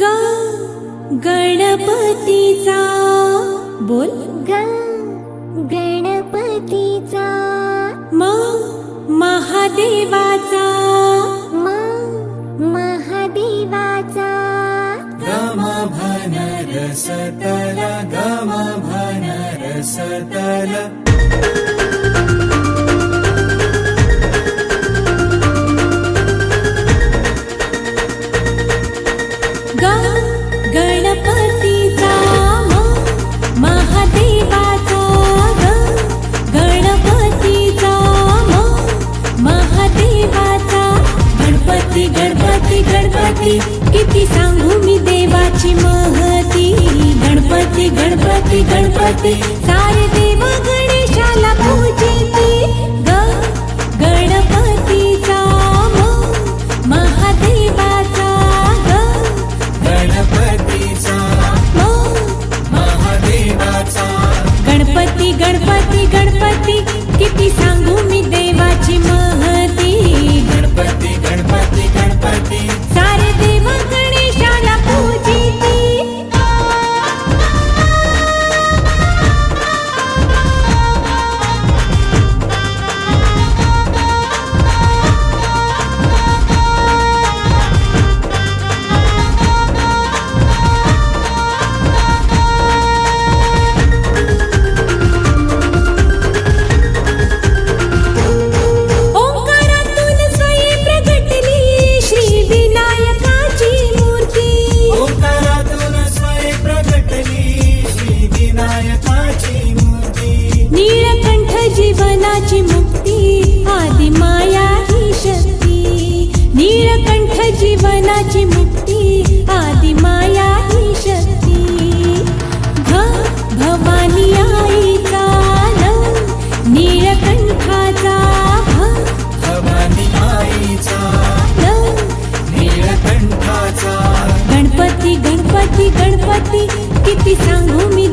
ग गणपतीचा. बोल. ग गणपतीचा. म महादेवाचा. म महादेवाचा. गम भन रसतल गम भन रसतल गणपती गणपती किती सांगू मी देवाची महती। गणपति गणपति सारे गणपति गणपति गणपति किती सांगू मी